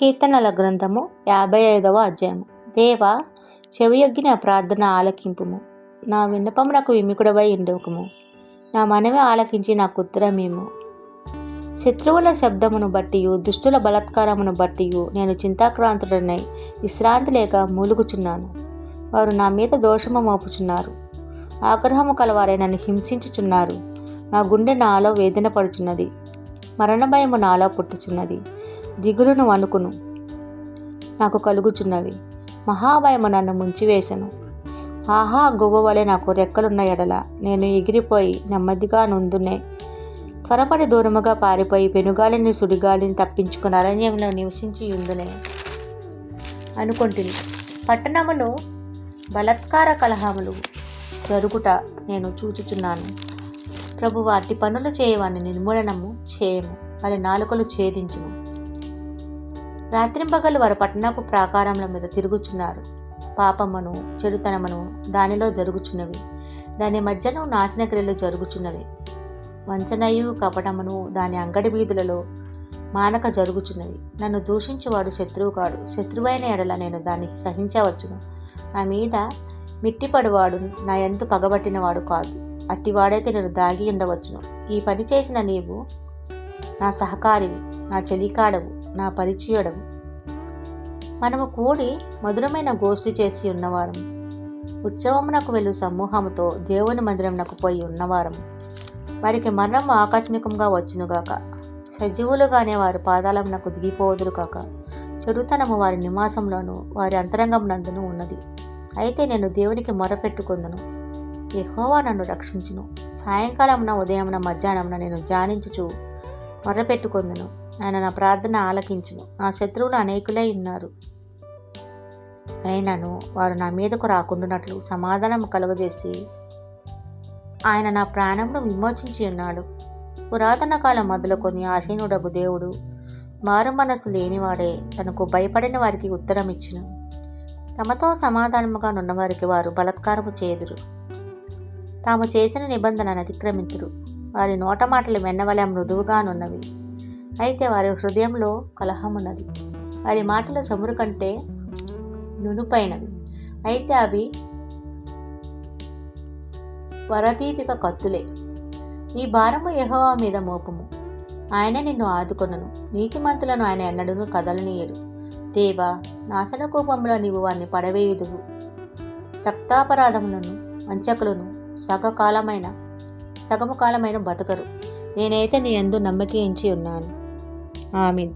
కీర్తనల గ్రంథము యాభై ఐదవ అధ్యాయము. దేవ చెవియొగ్గిన ప్రార్థన ఆలకింపుము. నా విన్నపమునకు విమికుడవై ఉండకుము. నా మనవి ఆలకించి నాకు ఉత్తరమేము. శత్రువుల శబ్దమును బట్టి దుష్టుల బలాత్కారమును బట్టి నేను చింతాక్రాంతుడనై విశ్రాంతి లేక మూలుగుచున్నాను. వారు నా మీద దోషము మోపుచున్నారు. ఆగ్రహము కలవారే నన్ను హింసించుచున్నారు. నా గుండె నాలో వేదన పడుచున్నది. మరణ భయము నాలో పుట్టుచున్నది. దిగులును వణుకును. నాకు కలుగుచున్నవి. మహాభయము నన్ను ముంచివేశను ఆహా గువ్వ వలె నాకు రెక్కలున్న ఎడల నేను ఎగిరిపోయి నెమ్మదిగా నుందునే. త్వరపడి దూరముగా పారిపోయి పెనుగాలిని సుడిగాలిని తప్పించుకుని అరణ్యంలో నివసించి ఉందునే అనుకుంటుంది పట్టణములో బలత్కార కలహములు జరుగుట నేను చూచుచున్నాను. ప్రభు వాటి పనులు చేయవాన్ని నిర్మూలనము చేయము వారి నాలుకలు ఛేదించుము. రాత్రింపగలు వారు పట్టణపు ప్రాకారముల మీద తిరుగుచున్నారు. పాపమును చెడుతనమును దానిలో జరుగుచున్నవి. దాని మధ్యను నాశన క్రియలు జరుగుచున్నవి. వంచనయు కపటమును దాని అంగడి వీధులలో మానక జరుగుచున్నవి. నన్ను దూషించువాడు శత్రువు కాడు. శత్రువైన ఎడల నేను దాన్ని సహించవచ్చును. నా మీద మిట్టిపడివాడు నా ఎంతు పగబట్టినవాడు కాదు. అట్టివాడైతే నేను దాగి ఉండవచ్చును. ఈ పని చేసిన నీవు నా సహకారివి నా చెలికాడవు నా పరిచయుడవు. మనము కూడి మధురమైన గోష్ఠి చేసి ఉన్నవారం ఉత్సవమునకు వెళ్ళు సమూహముతో దేవుని మందిరమునకు పోయి ఉన్నవారం వారికి మరణం ఆకస్మికంగా వచ్చునుగాక సజీవులుగానే వారి పాదాలమునకు దిగిపోదురు కాక. చెరుతనము వారి నివాసంలోను వారి అంతరంగమునందును ఉన్నది. అయితే నేను దేవునికి మొరపెట్టుకుందును. యహోవా నన్ను రక్షించును. సాయంకాలమున ఉదయమున మధ్యాహ్నమున నేను ధ్యానించుచు మొరపెట్టుకుందును. ఆయన నా ప్రార్థన ఆలకించును. నా శత్రువులు అనేకులై ఉన్నారు. అయినను వారు నా మీదకు రాకుండానట్లు సమాధానం కలుగజేసి ఆయన నా ప్రాణమును విమోచించి ఉన్నాడు. పురాతన కాలం మొదలుకొని ఆసీనుడగు దేవుడు మారు మనసు లేనివాడే తనకు భయపడిన వారికి ఉత్తరం ఇచ్చును తమతో సమాధానముగా ఉన్నవారికి వారు బలత్కారము చేదురు తాము చేసిన నిబంధనను అతిక్రమించరు. వారి నోట మాటలు వెన్నవలే మృదువుగానున్నవి. అయితే వారి హృదయంలో కలహమున్నది. వారి మాటలు చమురు కంటే నునుపైనవి. అయితే అవి వరదీపిక కత్తులే. ఈ భారము యహోవా మీద మోపము. ఆయన నిన్ను ఆదుకొనను. నీతిమంతులను ఆయన ఎన్నడూను కదలనీయడు. దేవా నాశన కోపంలో నీవు వారిని పడవేయుదువు. రక్తాపరాధములను వంచకులను సగకాలమైన సగము కాలమైన బతకరు. నేనైతే నీ ఎందు నమ్మకించి ఉన్నాను. ఆమెన్.